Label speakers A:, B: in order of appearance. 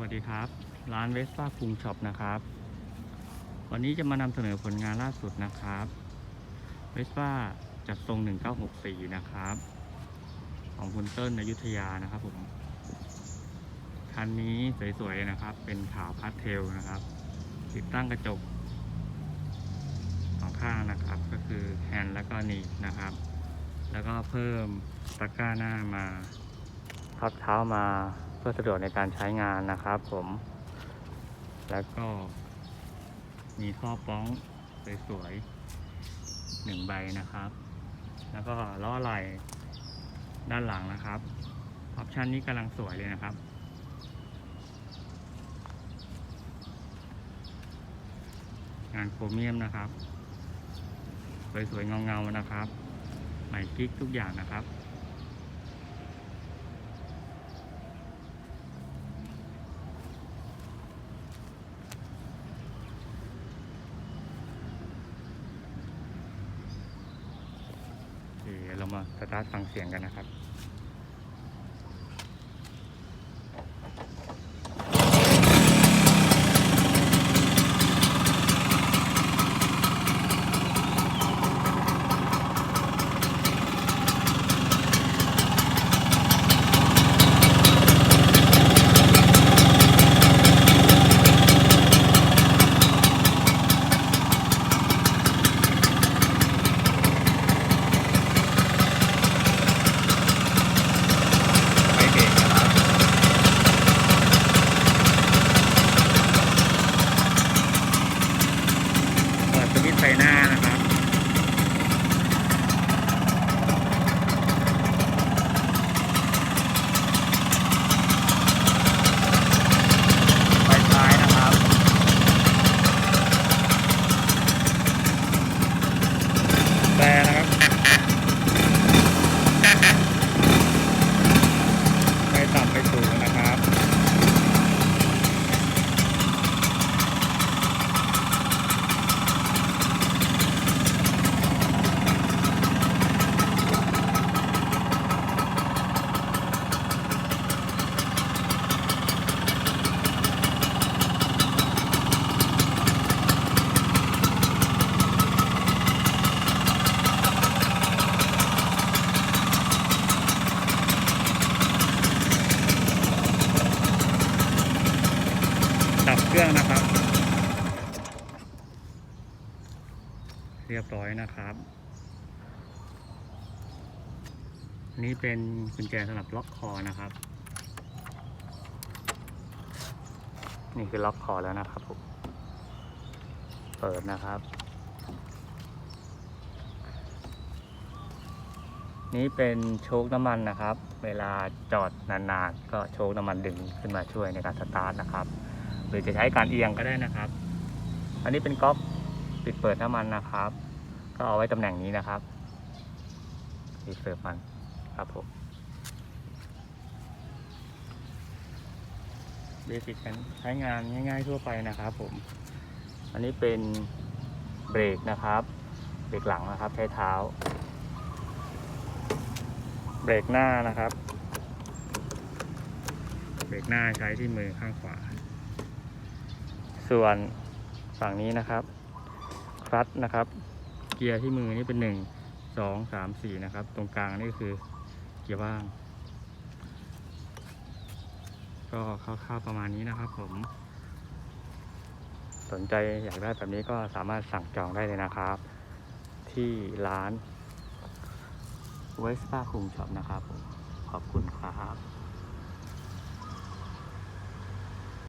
A: วัสดีครับ ร้านเวสป้าคุงช็อปนะครับ วันนี้จะมานำเสนอผลงานล่าสุดนะครับเวสป้าจัดทรง 1964 นะครับ ของคุณเติ้ลอยุธยานะครับผม คันนี้สวยๆนะครับ เป็นขาวพาสเทลนะครับ ติดตั้งกระจกสองข้างนะครับ ก็คือแฮนด์แล้วก็หนีบนะครับ แล้วก็เพิ่มตะกร้าหน้ามาพับเท้ามา พื่อสะดวกในการใช้งานนะครับผม แล้วก็ มีท่อป้องสวยๆหนึ่งใบนะครับ แล้วก็ล้อไหล่ด้านหลังนะครับ ออปชันนี้กำลังสวยเลยนะครับงานโครเมียมนะครับ สวยๆเงาๆนะครับ ใหม่กิ๊กทุกอย่างนะครับ โอเคเรามา สตาร์ทฟังเสียงกันนะครับ ไม่เบรกนะครับเปิดสวิตช์ไฟหน้านะครับ ไฟท้ายนะครับ แต่นะครับ ไปต่ำไปสูงนะครับ ดับ เครื่องนะครับ เรียบร้อยนะครับ นี้เป็นกุญแจสำหรับล็อกคอนะครับ นี่คือล็อกคอแล้วนะครับผมเปิดนะครับ นี่เป็นโชคน้ำมันนะครับ เวลาจอดนานๆ ก็โชคน้ำมันดึงขึ้นมาช่วยในการสตาร์ทนะครับ รือจะใช้การเอียงก็ได้นะครับ อันนี้เป็นก๊อกปิดเปิดน้ำมันนะครับ ก็เอาไว้ตำแหน่งนี้นะครับรีเซิร์ฟมันครับผมเบสิกการใช้งานง่าย ๆ ทั่วไปนะครับผม อันนี้เป็นเบรกนะครับ เบรกหลังนะครับ ใช้เท้า เบรกหน้านะครับ เบรกหน้าใช้ที่มือข้างขวา ส่วนฝั่งนี้นะครับ คลัตช์นะครับ เกียร์ที่มือนี่เป็นหนึ่งสองสามสี่นะครับ ตรงกลางนี่คือเกียร์ว่าง ก็คร่าวๆประมาณนี้นะครับผม สนใจอยากได้แบบนี้ก็สามารถสั่งจองได้เลยนะครับ ที่ร้านเวสป้าคุงช็อปนะครับผมขอบคุณครับ